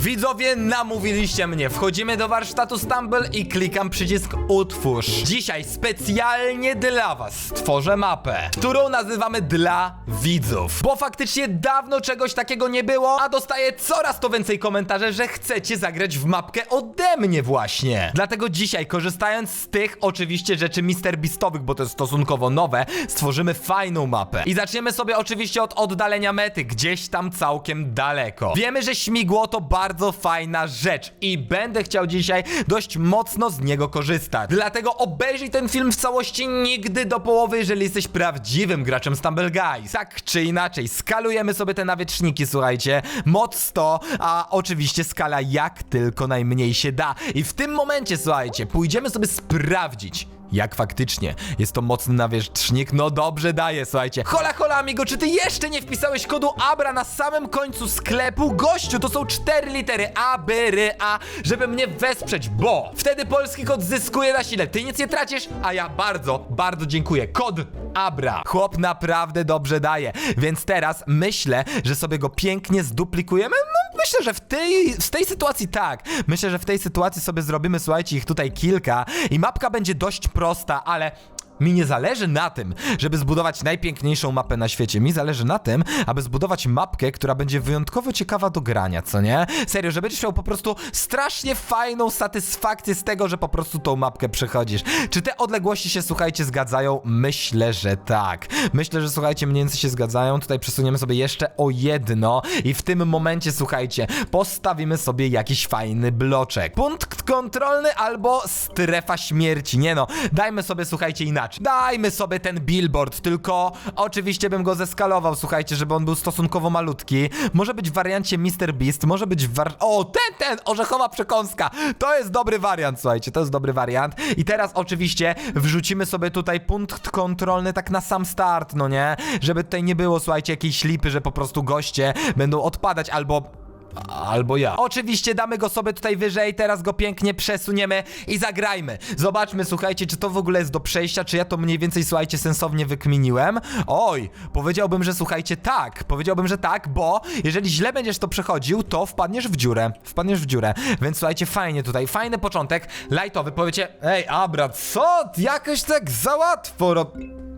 Widzowie, namówiliście mnie. Wchodzimy do warsztatu Stumble i klikam przycisk utwórz. Dzisiaj specjalnie dla was stworzę mapę, którą nazywamy dla widzów. Bo faktycznie dawno czegoś takiego nie było, a dostaję coraz to więcej komentarzy, że chcecie zagrać w mapkę ode mnie właśnie. Dlatego dzisiaj, korzystając z tych oczywiście rzeczy Mr. Beastowych, bo to jest stosunkowo nowe, stworzymy fajną mapę. I zaczniemy sobie oczywiście od oddalenia mety, gdzieś tam całkiem daleko. Wiemy, że śmigło to bardzo fajna rzecz i będę chciał dzisiaj dość mocno z niego korzystać. Dlatego obejrzyj ten film w całości nigdy do połowy, jeżeli jesteś prawdziwym graczem Stumble Guys. Tak czy inaczej, skalujemy sobie te nawieczniki, słuchajcie. Moc 100, a oczywiście skala jak tylko najmniej się da. I w tym momencie, słuchajcie, pójdziemy sobie sprawdzić. Jak faktycznie jest to mocny nawiecznik? No dobrze daje, słuchajcie. Hola, hola, amigo, czy ty jeszcze nie wpisałeś kodu ABRA na samym końcu sklepu? Gościu, to są cztery litery A, B, R, A, żeby mnie wesprzeć, bo wtedy polski kod zyskuje na sile. Ty nic nie tracisz, a ja bardzo, bardzo dziękuję. Kod ABRA. Chłop naprawdę dobrze daje, więc teraz myślę, że sobie go pięknie zduplikujemy. No, myślę, że w tej, w tej sytuacji tak. Myślę, że w tej sytuacji sobie zrobimy, słuchajcie, ich tutaj kilka i mapka będzie dość prosta, ale mi nie zależy na tym, żeby zbudować najpiękniejszą mapę na świecie. Mi zależy na tym, aby zbudować mapkę, która będzie wyjątkowo ciekawa do grania, co nie? Serio, że będziesz miał po prostu strasznie fajną satysfakcję z tego, że po prostu tą mapkę przechodzisz. Czy te odległości się, słuchajcie, zgadzają? Myślę, że tak. Myślę, że słuchajcie, mniej więcej się zgadzają. Tutaj przesuniemy sobie jeszcze o jedno i w tym momencie, słuchajcie, postawimy sobie jakiś fajny bloczek. Punkt kontrolny albo strefa śmierci. Nie no, dajmy sobie, słuchajcie, inaczej. Dajmy sobie ten billboard, tylko oczywiście bym go zeskalował, słuchajcie, żeby on był stosunkowo malutki. Może być w wariancie Mr. Beast, może być w war... O, ten, ten! Orzechowa przekąska! To jest dobry wariant, słuchajcie, to jest dobry wariant. I teraz oczywiście wrzucimy sobie tutaj punkt kontrolny tak na sam start, no nie? Żeby tutaj nie było, słuchajcie, jakiejś lipy, że po prostu goście będą odpadać albo Albo ja. Oczywiście damy go sobie tutaj wyżej, teraz go pięknie przesuniemy i zagrajmy. Zobaczmy, słuchajcie, czy to w ogóle jest do przejścia, czy ja to mniej więcej, słuchajcie, sensownie wykminiłem. Oj, powiedziałbym, że słuchajcie, tak. Powiedziałbym, że tak, bo jeżeli źle będziesz to przechodził, to wpadniesz w dziurę. Wpadniesz w dziurę. Więc słuchajcie, fajnie tutaj, fajny początek, lightowy. Powiecie, ej, Abra, co? Jakoś tak za łatwo.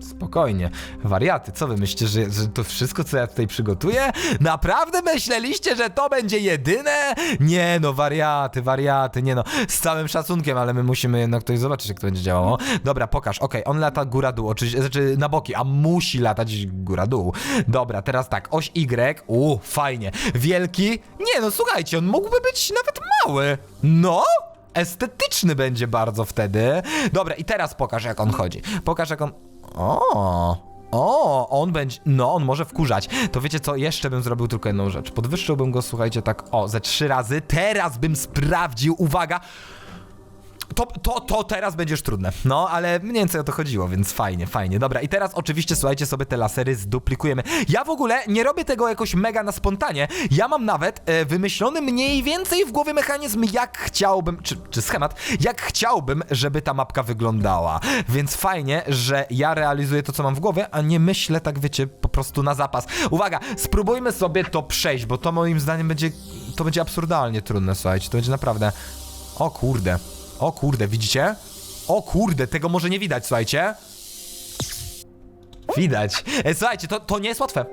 Spokojnie. Wariaty, co wy myślicie, że, że to wszystko, co ja tutaj przygotuję? Naprawdę myśleliście, że to będzie jedyne? Nie no, wariaty, wariaty, nie no. Z całym szacunkiem, ale my musimy jednak tutaj zobaczyć, jak to będzie działało. Dobra, pokaż. Okej, on lata góra-dół, oczywiście, znaczy na boki, a musi latać góra-dół. Dobra, teraz tak, oś Y. U, fajnie. Wielki? Nie no, słuchajcie, on mógłby być nawet mały. No? Estetyczny będzie bardzo wtedy. Dobra, i teraz pokaż, jak on chodzi. Pokaż, jak on... O, o, on będzie. No, on może wkurzać. To wiecie co? Jeszcze bym zrobił tylko jedną rzecz. Podwyższyłbym go, słuchajcie, tak o, ze trzy razy. Teraz bym sprawdził, uwaga. To, to, to teraz będzie już trudne. No, ale mniej więcej o to chodziło, więc fajnie, fajnie. Dobra, i teraz oczywiście, słuchajcie, sobie te lasery zduplikujemy. Ja w ogóle nie robię tego jakoś mega na spontanie. Ja mam nawet e, wymyślony mniej więcej w głowie mechanizm, jak chciałbym, czy, czy schemat, jak chciałbym, żeby ta mapka wyglądała. Więc fajnie, że ja realizuję to, co mam w głowie, a nie myślę, tak wiecie, po prostu na zapas. Uwaga, spróbujmy sobie to przejść, bo to moim zdaniem będzie, to będzie absurdalnie trudne, słuchajcie, to będzie naprawdę... O kurde. O kurde, widzicie? O kurde, tego może nie widać, słuchajcie. Widać. E, słuchajcie, to, to nie jest łatwe.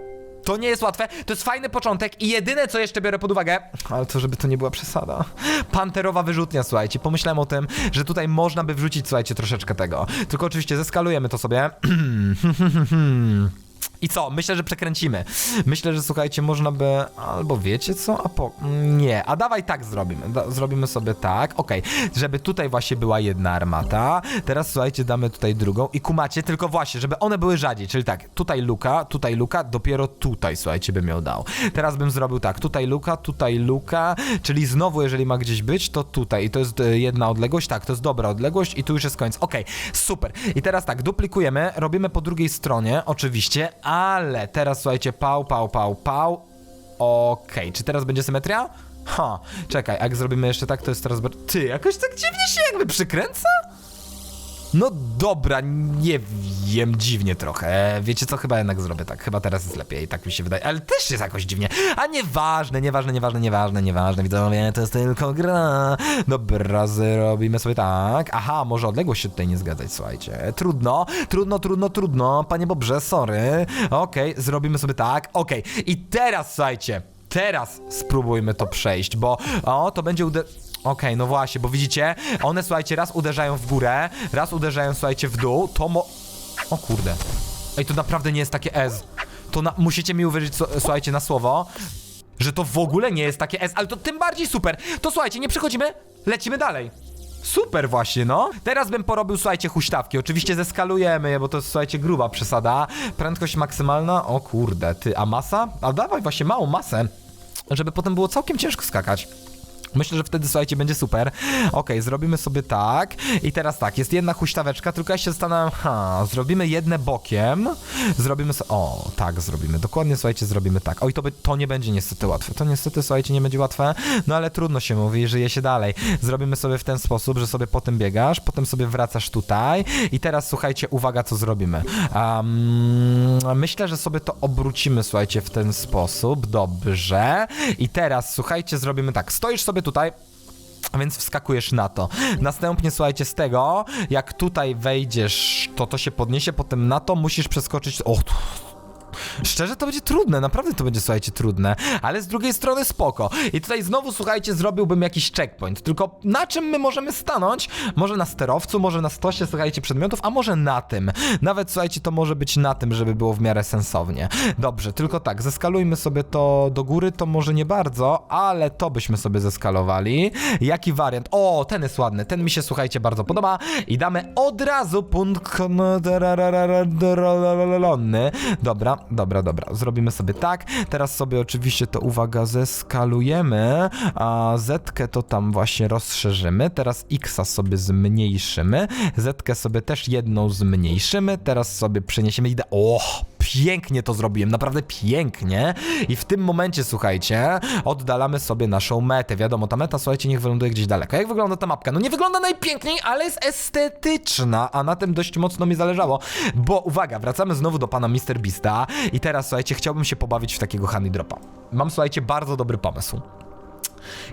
To nie jest łatwe, to jest fajny początek i jedyne co jeszcze biorę pod uwagę, ale to żeby to nie była przesada. Panterowa wyrzutnia, słuchajcie. Pomyślałem o tym, że tutaj można by wrzucić, słuchajcie, troszeczkę tego. Tylko oczywiście zeskalujemy to sobie. I co? Myślę, że przekręcimy. Myślę, że słuchajcie, można by. Albo wiecie co? A po. Nie, a dawaj tak zrobimy. Da, zrobimy sobie tak. Okej, żeby tutaj właśnie była jedna armata. Teraz słuchajcie, damy tutaj drugą. I kumacie, tylko właśnie, żeby one były rzadziej. Czyli tak, tutaj luka, tutaj luka, dopiero tutaj, słuchajcie, bym ją dał. Teraz bym zrobił tak, tutaj luka, tutaj luka. Czyli znowu, jeżeli ma gdzieś być, to tutaj. I to jest e, jedna odległość. Tak, to jest dobra odległość i tu już jest koniec. Okej, super. I teraz tak, duplikujemy, robimy po drugiej stronie, oczywiście, ale teraz słuchajcie, pał, pał, pał, pał. Okej, czy teraz będzie symetria? Ha, czekaj, jak zrobimy jeszcze tak, to jest teraz... bar- Ty, jakoś tak dziwnie się jakby przykręca? No dobra, nie wiem, dziwnie trochę. Wiecie co, chyba jednak zrobię tak. Chyba teraz jest lepiej, tak mi się wydaje. Ale też jest jakoś dziwnie. A nieważne, nieważne, nieważne, nieważne, nieważne. Widzowie, to jest tylko gra. Dobra, zrobimy sobie tak. Aha, może odległość się tutaj nie zgadzać, słuchajcie. Trudno, trudno, trudno, trudno. Panie Bobrze, sorry. Okej, zrobimy sobie tak. Okej, i teraz, słuchajcie. Teraz spróbujmy to przejść, bo o, to będzie ude... Okej, no właśnie, bo widzicie, one słuchajcie, raz uderzają w górę, raz uderzają, słuchajcie, w dół, to mo... O kurde. Ej, to naprawdę nie jest takie S. To na... musicie mi uwierzyć, słuchajcie, na słowo, że to w ogóle nie jest takie S, ale to tym bardziej super. To słuchajcie, nie przechodzimy, lecimy dalej. Super właśnie, no. Teraz bym porobił, słuchajcie, huśtawki. Oczywiście zeskalujemy je, bo to jest, słuchajcie, gruba przesada. Prędkość maksymalna, o kurde, ty, a masa? A dawaj właśnie małą masę, żeby potem było całkiem ciężko skakać. Myślę, że wtedy, słuchajcie, będzie super. Okej, zrobimy sobie tak. I teraz tak, jest jedna huśtaweczka, tylko ja się zastanawiam, ha, zrobimy jedne bokiem. Zrobimy o, tak zrobimy. Dokładnie, słuchajcie, zrobimy tak. Oj, to, by, to nie będzie niestety łatwe. To niestety, słuchajcie, nie będzie łatwe, no ale trudno się mówi, żyje się dalej. Zrobimy sobie w ten sposób, że sobie potem biegasz, potem sobie wracasz tutaj. I teraz, słuchajcie, uwaga, co zrobimy. Um, myślę, że sobie to obrócimy, słuchajcie, w ten sposób. Dobrze. I teraz, słuchajcie, zrobimy tak. Stoisz sobie tutaj. Więc wskakujesz na to. Następnie słuchajcie z tego, jak tutaj wejdziesz, to to się podniesie, potem na to musisz przeskoczyć. O, Szczerze to będzie trudne, naprawdę to będzie, słuchajcie, trudne, ale z drugiej strony spoko. I tutaj znowu, słuchajcie, zrobiłbym jakiś checkpoint, tylko na czym my możemy stanąć? Może na sterowcu, może na stosie, słuchajcie, przedmiotów, a może na tym. Nawet, słuchajcie, to może być na tym, żeby było w miarę sensownie. Dobrze, tylko tak, zeskalujmy sobie to do góry, to może nie bardzo, ale to byśmy sobie zeskalowali. Jaki wariant? O, ten jest ładny, ten mi się, słuchajcie, bardzo podoba i damy od razu punkt. Dobra, dobra, dobra. Zrobimy sobie tak. Teraz sobie oczywiście to uwaga zeskalujemy, a zetkę to tam właśnie rozszerzymy. Teraz xa sobie zmniejszymy. Zetkę sobie też jedną zmniejszymy. Teraz sobie przeniesiemy ide. O, pięknie to zrobiłem, naprawdę pięknie. I w tym momencie, słuchajcie, oddalamy sobie naszą metę. Wiadomo, ta meta, słuchajcie, niech wyląduje gdzieś daleko. Jak wygląda ta mapka? No nie wygląda najpiękniej, ale jest estetyczna, a na tym dość mocno mi zależało. Bo uwaga, wracamy znowu do pana Mr. Beasta i teraz, słuchajcie, chciałbym się pobawić w takiego honey dropa. Mam, słuchajcie, bardzo dobry pomysł.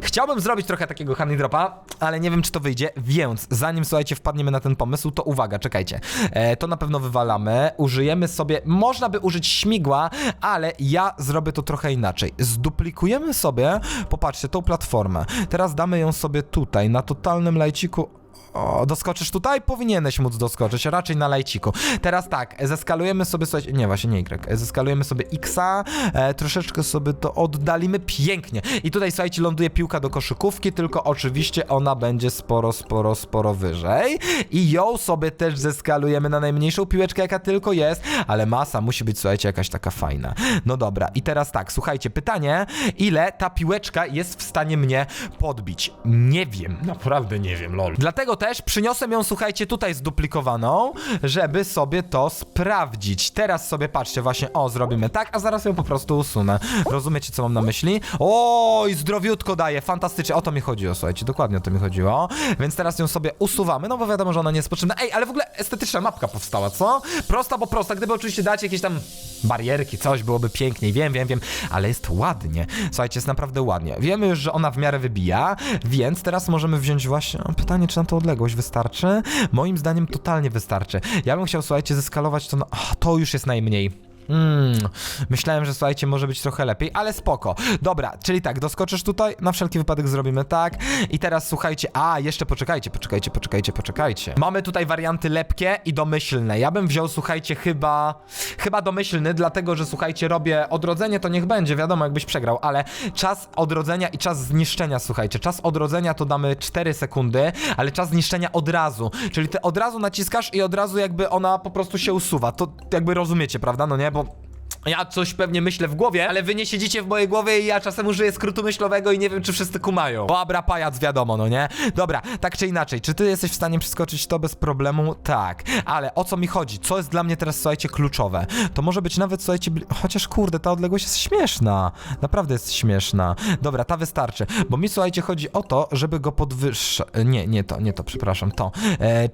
Chciałbym zrobić trochę takiego honey dropa, ale nie wiem, czy to wyjdzie, więc zanim, słuchajcie, wpadniemy na ten pomysł, to uwaga, czekajcie. E, to na pewno wywalamy, użyjemy sobie, można by użyć śmigła, ale ja zrobię to trochę inaczej. Zduplikujemy sobie, popatrzcie, tą platformę. Teraz damy ją sobie tutaj, na totalnym lajciku. O, doskoczysz tutaj? Powinieneś móc doskoczyć, raczej na lajciku. Teraz tak, zeskalujemy sobie, słuchajcie, nie, właśnie nie Y, zeskalujemy sobie Xa, e, troszeczkę sobie to oddalimy, pięknie. I tutaj, słuchajcie, ląduje piłka do koszykówki, tylko oczywiście ona będzie sporo, sporo, sporo wyżej. I ją sobie też zeskalujemy na najmniejszą piłeczkę, jaka tylko jest, ale masa musi być, słuchajcie, jakaś taka fajna. No dobra, i teraz tak, słuchajcie, pytanie, ile ta piłeczka jest w stanie mnie podbić? Nie wiem, naprawdę nie wiem, lol. Dlatego też przyniosłem ją, słuchajcie, tutaj zduplikowaną, żeby sobie to sprawdzić. Teraz sobie patrzcie, właśnie, o, zrobimy tak, a zaraz ją po prostu usunę. Rozumiecie, co mam na myśli? Oj, zdrowiutko daje, fantastycznie, o to mi chodziło, słuchajcie, dokładnie o to mi chodziło. Więc teraz ją sobie usuwamy, no bo wiadomo, że ona nie jest potrzebna. Ej, ale w ogóle estetyczna mapka powstała, co? Prosta, bo prosta, gdyby oczywiście dać jakieś tam barierki, coś byłoby piękniej, wiem, wiem, wiem, ale jest ładnie. Słuchajcie, jest naprawdę ładnie. Wiemy już, że ona w miarę wybija, więc teraz możemy wziąć właśnie, o, pytanie, czy na to odległość wystarczy? Moim zdaniem totalnie wystarczy. Ja bym chciał, słuchajcie, zeskalować to na... To już jest najmniej. Hmm, myślałem, że słuchajcie, może być trochę lepiej, ale spoko. Dobra, czyli tak, doskoczysz tutaj, na wszelki wypadek zrobimy tak. I teraz słuchajcie, a jeszcze poczekajcie, poczekajcie, poczekajcie, poczekajcie. Mamy tutaj warianty lepkie i domyślne. Ja bym wziął, słuchajcie, chyba, chyba domyślny, dlatego że słuchajcie, robię odrodzenie, to niech będzie, wiadomo, jakbyś przegrał, ale czas odrodzenia i czas zniszczenia, słuchajcie, czas odrodzenia to damy 4 sekundy, ale czas zniszczenia od razu. Czyli ty od razu naciskasz i od razu jakby ona po prostu się usuwa. To jakby rozumiecie, prawda? No nie, bo ja coś pewnie myślę w głowie, ale wy nie siedzicie w mojej głowie i ja czasem użyję skrótu myślowego i nie wiem, czy wszyscy kumają. Dobra, pajac, wiadomo, no nie? Dobra, tak czy inaczej, czy ty jesteś w stanie przeskoczyć to bez problemu? Tak. Ale o co mi chodzi? Co jest dla mnie teraz, słuchajcie, kluczowe? To może być nawet, słuchajcie, bli- chociaż kurde, ta odległość jest śmieszna. Naprawdę jest śmieszna. Dobra, ta wystarczy. Bo mi, słuchajcie, chodzi o to, żeby go podwyższyć. Nie, nie to, nie to, przepraszam, to. E,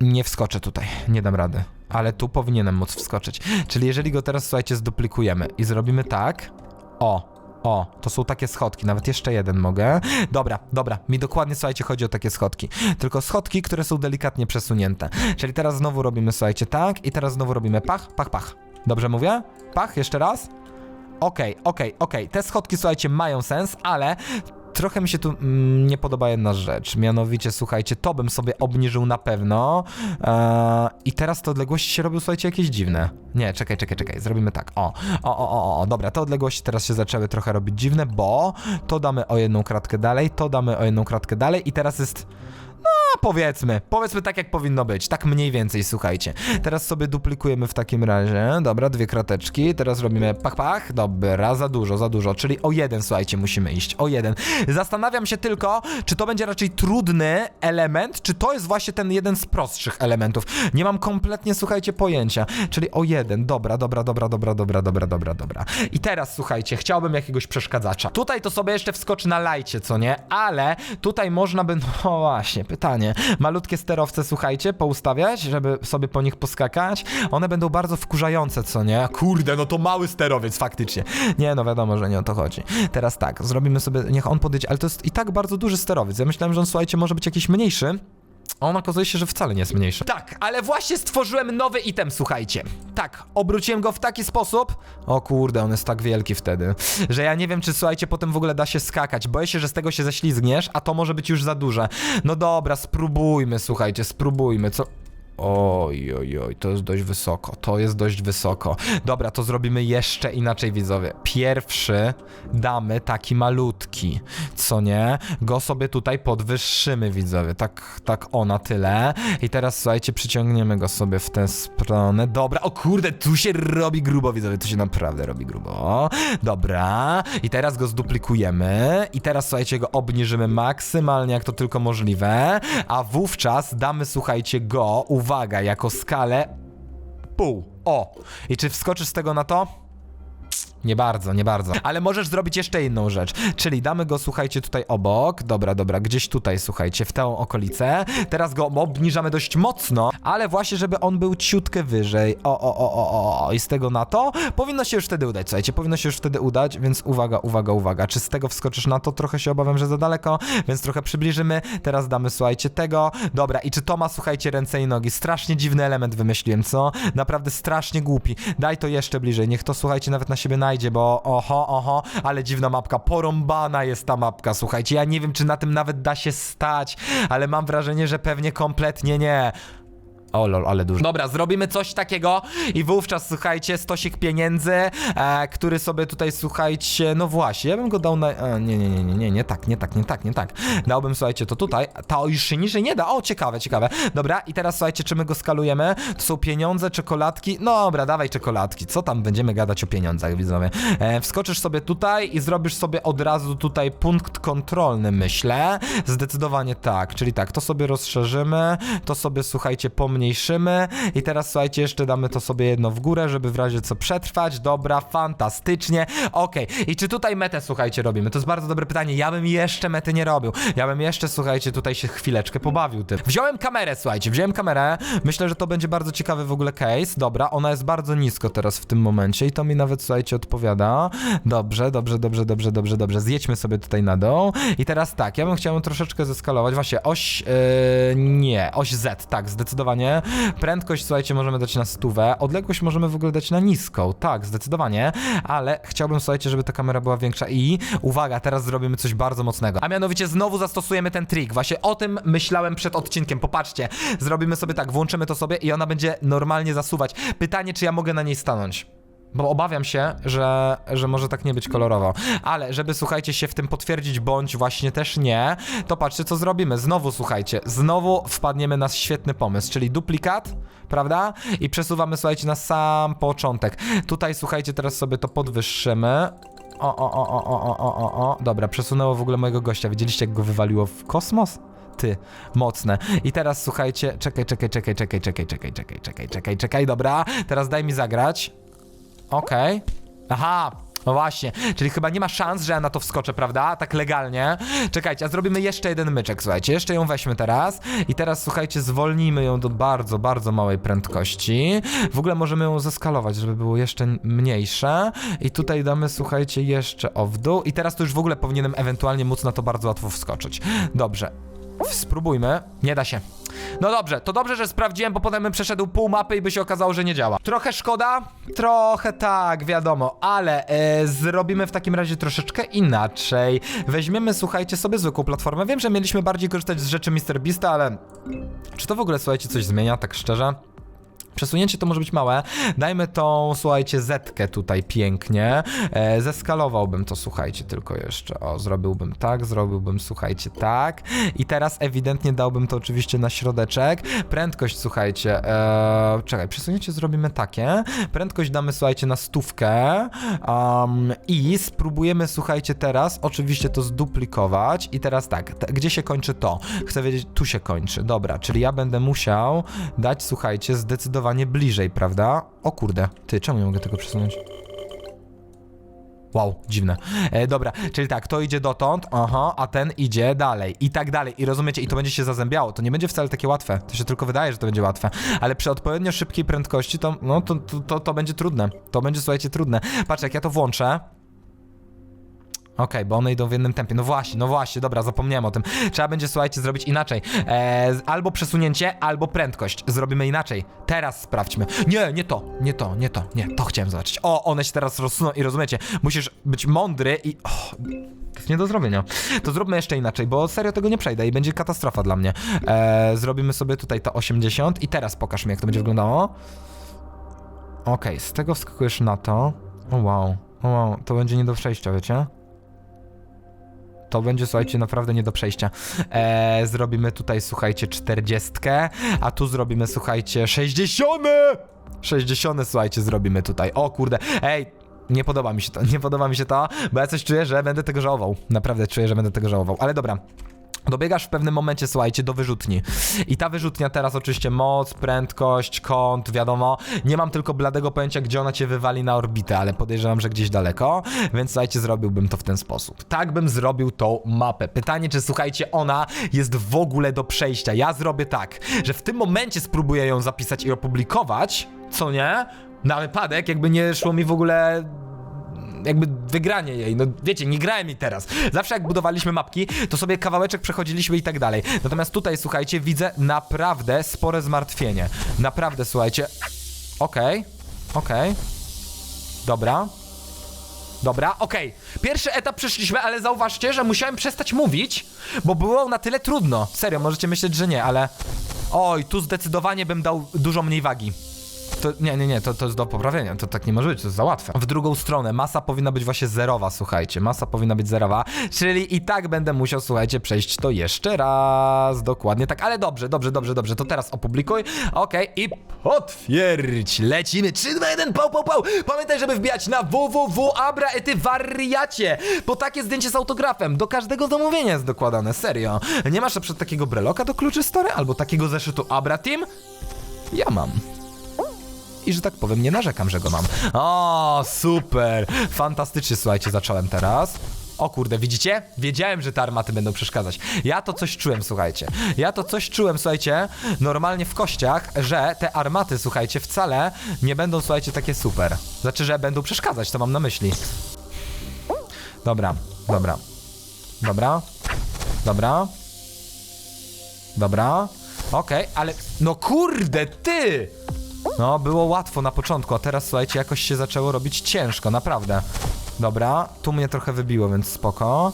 Nie wskoczę tutaj, nie dam rady. Ale tu powinienem móc wskoczyć. Czyli jeżeli go teraz, słuchajcie, zduplikujemy i zrobimy tak. O, o, to są takie schodki, nawet jeszcze jeden mogę. Dobra, dobra, mi dokładnie, słuchajcie, chodzi o takie schodki. Tylko schodki, które są delikatnie przesunięte. Czyli teraz znowu robimy, słuchajcie, tak i teraz znowu robimy pach, pach, pach. Dobrze mówię? Pach, jeszcze raz? Okej, okej, okej. Te schodki, słuchajcie, mają sens, ale trochę mi się tu mm, nie podoba jedna rzecz. Mianowicie, słuchajcie, to bym sobie obniżył na pewno. Eee, I teraz te odległości się robią, słuchajcie, jakieś dziwne. Nie, czekaj, czekaj, czekaj. Zrobimy tak. O, o, o, o, o. Dobra, te odległości teraz się zaczęły trochę robić dziwne, bo to damy o jedną kratkę dalej, to damy o jedną kratkę dalej i teraz jest. No, powiedzmy. Powiedzmy tak, jak powinno być. Tak mniej więcej, słuchajcie. Teraz sobie duplikujemy w takim razie. Dobra, dwie krateczki. Teraz robimy pach, pach. Dobra, za dużo, za dużo. Czyli o jeden, słuchajcie, musimy iść. O jeden. Zastanawiam się tylko, czy to będzie raczej trudny element, czy to jest właśnie ten jeden z prostszych elementów. Nie mam kompletnie, słuchajcie, pojęcia. Czyli o jeden. Dobra, dobra, dobra, dobra, dobra, dobra, dobra, dobra. I teraz, słuchajcie, chciałbym jakiegoś przeszkadzacza. Tutaj to sobie jeszcze wskoczy na lajcie, co nie? Ale tutaj można by... No właśnie, pytanie. Malutkie sterowce, słuchajcie, poustawiać, żeby sobie po nich poskakać. One będą bardzo wkurzające, co nie? Kurde, no to mały sterowiec, faktycznie. Nie, no wiadomo, że nie o to chodzi. Teraz tak, zrobimy sobie, niech on podejdzie, ale to jest i tak bardzo duży sterowiec. Ja myślałem, że on, słuchajcie, może być jakiś mniejszy. On okazuje się, że wcale nie jest mniejszy. Tak, ale właśnie stworzyłem nowy item, słuchajcie. Tak, obróciłem go w taki sposób. O kurde, on jest tak wielki wtedy, że ja nie wiem, czy słuchajcie, potem w ogóle da się skakać. Boję się, że z tego się ześlizgniesz, a to może być już za duże. No dobra, spróbujmy, słuchajcie, spróbujmy. Co. Oj, oj, oj, to jest dość wysoko, to jest dość wysoko. Dobra, to zrobimy jeszcze inaczej, widzowie. Pierwszy damy taki malutki, co nie? Go sobie tutaj podwyższymy, widzowie, tak, tak o na tyle. I teraz, słuchajcie, przyciągniemy go sobie w tę stronę. Dobra, o kurde, tu się robi grubo, widzowie, tu się naprawdę robi grubo. Dobra, i teraz go zduplikujemy. I teraz, słuchajcie, go obniżymy maksymalnie, jak to tylko możliwe. A wówczas damy, słuchajcie, go, uwaga, jako skalę pół. O! I czy wskoczysz z tego na to? Nie bardzo, nie bardzo. Ale możesz zrobić jeszcze inną rzecz. Czyli damy go, słuchajcie, tutaj obok. Dobra, dobra, gdzieś tutaj, słuchajcie, w tę okolicę. Teraz go obniżamy dość mocno, ale właśnie, żeby on był ciutkę wyżej. O, o, o, o, o. I z tego na to powinno się już wtedy udać, słuchajcie, powinno się już wtedy udać, więc uwaga, uwaga, uwaga. Czy z tego wskoczysz na to? Trochę się obawiam, że za daleko, więc trochę przybliżymy. Teraz damy, słuchajcie, tego. Dobra, i czy to ma, słuchajcie, ręce i nogi? Strasznie dziwny element wymyśliłem, co? Naprawdę strasznie głupi. Daj to jeszcze bliżej, niech to, słuchajcie, nawet na siebie najdzie, bo oho, oho, ale dziwna mapka, porąbana jest ta mapka, słuchajcie, ja nie wiem, czy na tym nawet da się stać, ale mam wrażenie, że pewnie kompletnie nie. O lol, ale dużo. Dobra, zrobimy coś takiego i wówczas, słuchajcie, stosik pieniędzy, e, który sobie tutaj, słuchajcie, no właśnie, ja bym go dał na... E, nie, nie, nie, nie, nie, nie tak, nie tak, nie tak, nie tak. Dałbym, słuchajcie, to tutaj, ta już się niżej nie da, o, ciekawe, ciekawe. Dobra, i teraz, słuchajcie, czy my go skalujemy? To są pieniądze, czekoladki, no dobra, dawaj czekoladki, co tam będziemy gadać o pieniądzach, widzowie. E, wskoczysz sobie tutaj i zrobisz sobie od razu tutaj punkt kontrolny, myślę. Zdecydowanie tak, czyli tak, to sobie rozszerzymy, to sobie, słuchajcie, pomniejszymy i teraz, słuchajcie, jeszcze damy to sobie jedno w górę, żeby w razie co przetrwać. Dobra, fantastycznie. Okej, i czy tutaj metę, słuchajcie, robimy? To jest bardzo dobre pytanie. Ja bym jeszcze mety nie robił. Ja bym jeszcze, słuchajcie, tutaj się chwileczkę pobawił tym. Wziąłem kamerę, słuchajcie, wziąłem kamerę. Myślę, że to będzie bardzo ciekawy w ogóle case. Dobra, ona jest bardzo nisko teraz w tym momencie i to mi nawet, słuchajcie, odpowiada. Dobrze, dobrze, dobrze, dobrze, dobrze, dobrze. Zjedźmy sobie tutaj na dół. I teraz tak, ja bym chciał troszeczkę zeskalować. Właśnie, oś, yy, nie, oś Z, tak, zdecydowanie. Prędkość, słuchajcie, możemy dać na stówę. Odległość możemy w ogóle dać na niską. Tak, zdecydowanie. Ale chciałbym, słuchajcie, żeby ta kamera była większa. I uwaga, teraz zrobimy coś bardzo mocnego. A mianowicie znowu zastosujemy ten trik. Właśnie o tym myślałem przed odcinkiem. Popatrzcie, zrobimy sobie tak, włączymy to sobie i ona będzie normalnie zasuwać. Pytanie, czy ja mogę na niej stanąć. Bo obawiam się, że, że może tak nie być kolorowo. Ale żeby, słuchajcie, się w tym potwierdzić, bądź właśnie też nie, to patrzcie, co zrobimy. Znowu, słuchajcie, znowu wpadniemy na świetny pomysł, czyli duplikat, prawda? I przesuwamy, słuchajcie, na sam początek. Tutaj, słuchajcie, teraz sobie to podwyższymy. O, o, o, o, o, o, o, o. Dobra, przesunęło w ogóle mojego gościa. Widzieliście, jak go wywaliło w kosmos? Ty, mocne. I teraz słuchajcie, czekaj, czekaj, czekaj, czekaj, czekaj, czekaj, czekaj, czekaj, czekaj, czekaj, dobra. Teraz daj mi zagrać. Okej. Aha, No właśnie, czyli chyba nie ma szans, że ja na to wskoczę, prawda? Tak legalnie. Czekajcie, a zrobimy jeszcze jeden myczek, słuchajcie. Jeszcze ją weźmy teraz. I teraz, słuchajcie, zwolnijmy ją do bardzo, bardzo małej prędkości. W ogóle możemy ją zeskalować, żeby było jeszcze mniejsze. I tutaj damy, słuchajcie, jeszcze o w dół. I teraz to już w ogóle powinienem ewentualnie móc na to bardzo łatwo wskoczyć. Dobrze. Spróbujmy. Nie da się. No dobrze, to dobrze, że sprawdziłem, bo potem bym przeszedł pół mapy i by się okazało, że nie działa. Trochę szkoda? Trochę tak, wiadomo, ale e, zrobimy w takim razie troszeczkę inaczej. Weźmiemy, słuchajcie, sobie zwykłą platformę. Wiem, że mieliśmy bardziej korzystać z rzeczy MrBeasta, ale czy to w ogóle, słuchajcie, coś zmienia, tak szczerze? Przesunięcie to może być małe. Dajmy tą, słuchajcie, zetkę tutaj pięknie. E, zeskalowałbym to, słuchajcie, tylko jeszcze. O, zrobiłbym tak, zrobiłbym, słuchajcie, tak. I teraz ewidentnie dałbym to oczywiście na środeczek. Prędkość, słuchajcie, e, czekaj, przesunięcie zrobimy takie. Prędkość damy, słuchajcie, na stówkę. Um, I spróbujemy, słuchajcie, teraz oczywiście to zduplikować. I teraz tak, gdzie się kończy to? Chcę wiedzieć, tu się kończy. Dobra, czyli ja będę musiał dać, słuchajcie, zdecydowanie bliżej, prawda? O kurde, ty, czemu nie mogę tego przesunąć? Wow, dziwne. E, dobra, czyli tak, to idzie dotąd, aha, a ten idzie dalej i tak dalej. I rozumiecie, i to będzie się zazębiało. To nie będzie wcale takie łatwe. To się tylko wydaje, że to będzie łatwe. Ale przy odpowiednio szybkiej prędkości to, no, to, to, to, to będzie trudne. To będzie, słuchajcie, trudne. Patrz, jak ja to włączę. Okej, bo one idą w jednym tempie. No właśnie, no właśnie, dobra, zapomniałem o tym. Trzeba będzie, słuchajcie, zrobić inaczej. E, albo przesunięcie, albo prędkość. Zrobimy inaczej. Teraz sprawdźmy. Nie, nie to, nie to, nie to, nie, to chciałem zobaczyć. O, one się teraz rozsuną i rozumiecie, musisz być mądry i... To jest nie do zrobienia. To zróbmy jeszcze inaczej, bo serio tego nie przejdę i będzie katastrofa dla mnie. E, zrobimy sobie tutaj to 80 i teraz pokaż mi, jak to będzie wyglądało. Okej, z tego wskakujesz na to. O wow, o wow, to będzie nie do przejścia, wiecie? To będzie, słuchajcie, naprawdę nie do przejścia. Eee, zrobimy tutaj, słuchajcie, 40, a tu zrobimy, słuchajcie, 60! 60, słuchajcie, zrobimy tutaj. O kurde, ej, nie podoba mi się to, nie podoba mi się to, bo ja coś czuję, że będę tego żałował. Naprawdę czuję, że będę tego żałował, ale dobra. Dobiegasz w pewnym momencie, słuchajcie, do wyrzutni. I ta wyrzutnia teraz oczywiście moc, prędkość, kąt, wiadomo. Nie mam tylko bladego pojęcia, gdzie ona cię wywali na orbitę, ale podejrzewam, że gdzieś daleko. Więc słuchajcie, zrobiłbym to w ten sposób. Tak bym zrobił tą mapę. Pytanie, czy słuchajcie, ona jest w ogóle do przejścia. Ja zrobię tak, że w tym momencie spróbuję ją zapisać i opublikować, co nie? Na wypadek, jakby nie szło mi w ogóle jakby wygranie jej. No wiecie, nie grałem jej teraz. Zawsze jak budowaliśmy mapki, to sobie kawałeczek przechodziliśmy i tak dalej. Natomiast tutaj, słuchajcie, widzę naprawdę spore zmartwienie. Naprawdę, słuchajcie. Okej, okej. Dobra. Dobra, okej. Pierwszy etap przeszliśmy, ale zauważcie, że musiałem przestać mówić, bo było na tyle trudno. Serio, możecie myśleć, że nie, ale... Oj, tu zdecydowanie bym dał dużo mniej wagi. To, nie, nie, nie, to, to jest do poprawienia, to tak nie może być, to jest za łatwe. W drugą stronę, masa powinna być właśnie zerowa, słuchajcie, masa powinna być zerowa, czyli i tak będę musiał, słuchajcie, przejść to jeszcze raz, dokładnie tak, ale dobrze, dobrze, dobrze, dobrze, to teraz opublikuj, okej, i potwierdź, lecimy, 3, 2, 1, pał, pał, pał, pamiętaj, żeby wbijać na www, abra, ety, wariacie, po takie zdjęcie z autografem, do każdego zamówienia jest dokładane, serio, nie masz na przykład takiego breloka do kluczy story, albo takiego zeszytu Abra Team? Ja mam i że tak powiem, nie narzekam, że go mam. O, super! Fantastycznie, słuchajcie, zacząłem teraz. O kurde, widzicie? Wiedziałem, że te armaty będą przeszkadzać. Ja to coś czułem, słuchajcie. Ja to coś czułem, słuchajcie, normalnie w kościach, że te armaty, słuchajcie, wcale nie będą, słuchajcie, takie super. Znaczy, że będą przeszkadzać, to mam na myśli. Dobra, dobra. Dobra. Dobra. Dobra. Okej, ale... No kurde, ty! No, było łatwo na początku, a teraz słuchajcie, jakoś się zaczęło robić ciężko, naprawdę. Dobra, tu mnie trochę wybiło, więc spoko.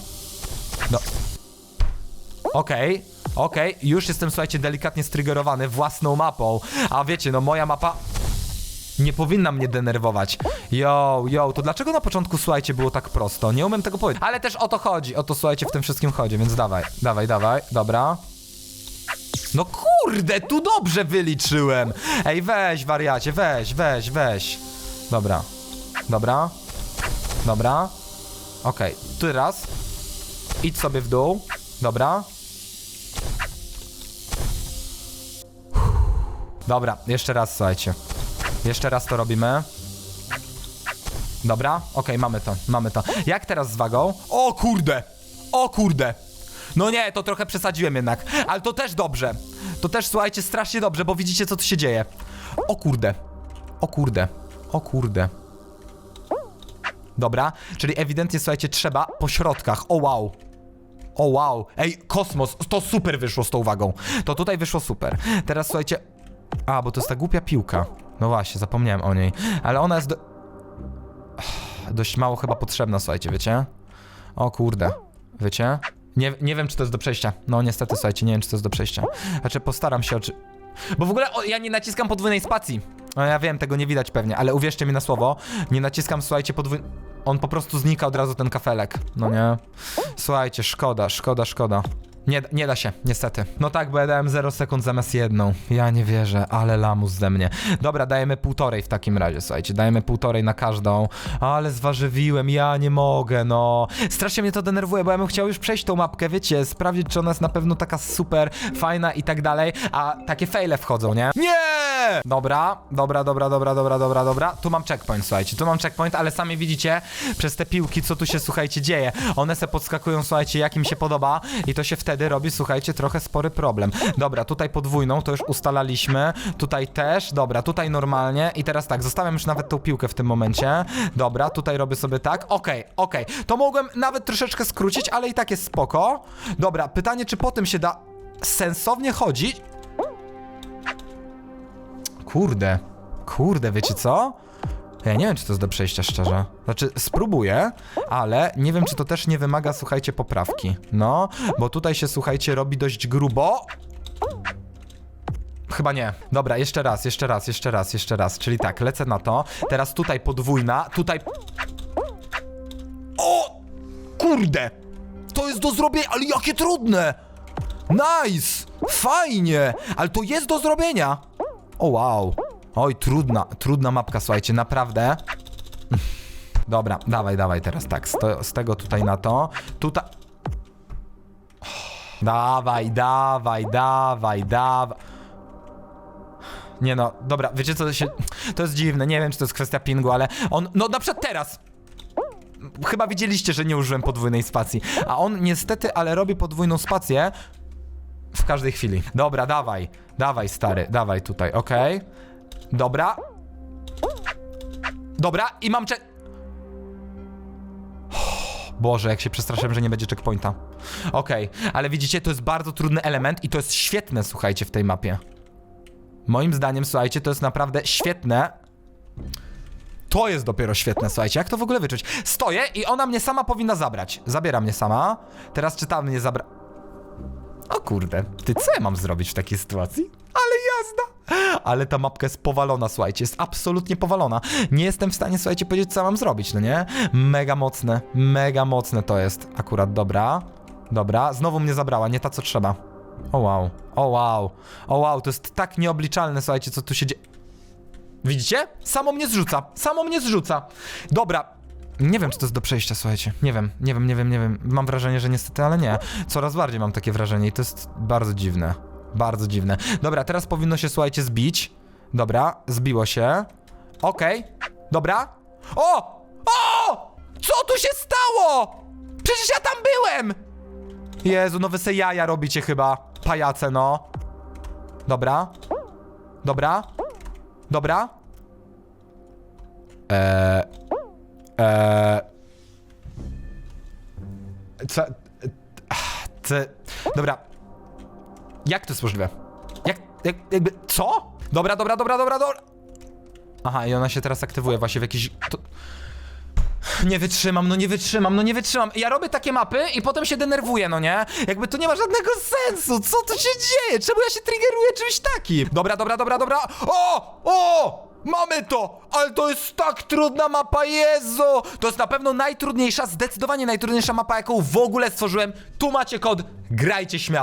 No. Okej, okej, już jestem, słuchajcie, delikatnie striggerowany własną mapą. A wiecie, no moja mapa nie powinna mnie denerwować. Yo, yo, to dlaczego na początku, słuchajcie, było tak prosto? Nie umiem tego powiedzieć. Ale też o to chodzi, o to, słuchajcie, w tym wszystkim chodzi, więc dawaj, dawaj, dawaj, dobra. No kurde, tu dobrze wyliczyłem. Ej, weź, wariacie, weź, weź, weź. Dobra, dobra, dobra. Okej, tu raz. Idź sobie w dół. Dobra. Dobra, jeszcze raz, słuchajcie. Jeszcze raz to robimy. Dobra, okej, mamy to, mamy to. Jak teraz z wagą? O kurde! O kurde! No nie, to trochę przesadziłem jednak, ale to też dobrze. To też, słuchajcie, strasznie dobrze, bo widzicie, co tu się dzieje. O kurde. O kurde. O kurde. Dobra, czyli ewidentnie, słuchajcie, trzeba po środkach. O wow. O wow. Ej, kosmos, to super wyszło z tą wagą. To tutaj wyszło super. Teraz słuchajcie. A, bo to jest ta głupia piłka. No właśnie, zapomniałem o niej. Ale ona jest do... dość mało chyba potrzebna, słuchajcie, wiecie? O kurde. Wiecie? Nie, nie wiem, czy to jest do przejścia. No niestety, słuchajcie, nie wiem, czy to jest do przejścia. Znaczy, postaram się oczy... Bo w ogóle o, ja nie naciskam podwójnej spacji. No ja wiem, tego nie widać pewnie, ale uwierzcie mi na słowo, nie naciskam, słuchajcie, podwójnej... On po prostu znika od razu ten kafelek. No nie? Słuchajcie, szkoda, szkoda, szkoda. Nie, nie da się, niestety. No tak, bo ja dałem 0 sekund zamiast jedną. Ja nie wierzę, ale lamus ze mnie. Dobra, dajemy półtorej w takim razie, słuchajcie. Dajemy półtorej na każdą. Ale zwarzywiłem, ja nie mogę, no. Strasznie mnie to denerwuje, bo ja bym chciał już przejść tą mapkę, wiecie, sprawdzić, czy ona jest na pewno taka super fajna i tak dalej, a takie fejle wchodzą, nie? Nie! Dobra, dobra, dobra, dobra, dobra, dobra, dobra. Tu mam checkpoint, słuchajcie, tu mam checkpoint, ale sami widzicie przez te piłki, co tu się, słuchajcie, dzieje. One se podskakują, słuchajcie, jak im się podoba i to się wtedy robi, słuchajcie, trochę spory problem. Dobra, tutaj podwójną, to już ustalaliśmy. Tutaj też, dobra, tutaj normalnie i teraz tak, zostawiam już nawet tą piłkę w tym momencie. Dobra, tutaj robię sobie tak. Okej, okej. To mogłem nawet troszeczkę skrócić, ale i tak jest spoko. Dobra, pytanie, czy po tym się da sensownie chodzić? Kurde, kurde, wiecie co? Ja nie wiem, czy to jest do przejścia szczerze. Znaczy, spróbuję, ale nie wiem, czy to też nie wymaga, słuchajcie, poprawki. No, bo tutaj się, słuchajcie, robi dość grubo. Chyba nie. Dobra, jeszcze raz, jeszcze raz, jeszcze raz, jeszcze raz. Czyli tak, lecę na to. Teraz tutaj podwójna, tutaj... O! Kurde! To jest do zrobienia, ale jakie trudne! Nice! Fajnie! Ale to jest do zrobienia! O wow. Oj, trudna, trudna mapka, słuchajcie, naprawdę. Dobra, dawaj, dawaj teraz tak, z, to, z tego tutaj na to. Tutaj... Dawaj, dawaj, dawaj, dawaj. Nie no, dobra, wiecie co to się... To jest dziwne, nie wiem czy to jest kwestia pingu, ale on... No na przykład teraz! Chyba widzieliście, że nie użyłem podwójnej spacji. A on niestety, ale robi podwójną spację w każdej chwili. Dobra, dawaj, dawaj stary, dawaj tutaj, okej. Dobra. Dobra, i mam check... Boże, jak się przestraszyłem, że nie będzie checkpointa. Okej, ale widzicie, to jest bardzo trudny element i to jest świetne, słuchajcie, w tej mapie. Moim zdaniem, słuchajcie, to jest naprawdę świetne. To jest dopiero świetne, słuchajcie. Jak to w ogóle wyczuć? Stoję i ona mnie sama powinna zabrać. Zabiera mnie sama. Teraz czy tam mnie zabra... O kurde, ty co ja mam zrobić w takiej sytuacji? Ale jazda! Ale ta mapka jest powalona, słuchajcie, jest absolutnie powalona. Nie jestem w stanie, słuchajcie, powiedzieć, co mam zrobić, no nie? Mega mocne, mega mocne to jest. Akurat, dobra. Dobra, znowu mnie zabrała, nie ta, co trzeba. O wow, o wow, o wow, to jest tak nieobliczalne, słuchajcie, co tu się dzieje. Widzicie? Samo mnie zrzuca, samo mnie zrzuca. Dobra, nie wiem, czy to jest do przejścia, słuchajcie. Nie wiem, nie wiem, nie wiem, nie wiem. Mam wrażenie, że niestety, ale nie. Coraz bardziej mam takie wrażenie i to jest bardzo dziwne. Bardzo dziwne. Dobra, teraz powinno się, słuchajcie, zbić. Dobra, zbiło się. Okej, dobra. O! O! Co tu się stało? Przecież ja tam byłem! Jezu, no wy se jaja robicie chyba. Pajace, no. Dobra. Dobra. Dobra. Eee... Eee... Co... Co... Dobra. Jak to jest możliwe? Jak... jak jakby... Co? Dobra, dobra, dobra, dobra, dobra. Aha, i ona się teraz aktywuje właśnie w jakiś... To... Nie wytrzymam, no nie wytrzymam, no nie wytrzymam. Ja robię takie mapy i potem się denerwuję, no nie? Jakby to nie ma żadnego sensu. Co tu się dzieje? Czemu ja się triggeruję czymś takim? Dobra, dobra, dobra, dobra. O! O! Mamy to! Ale to jest tak trudna mapa, Jezu! To jest na pewno najtrudniejsza, zdecydowanie najtrudniejsza mapa, jaką w ogóle stworzyłem. Tu macie kod, grajcie śmiało.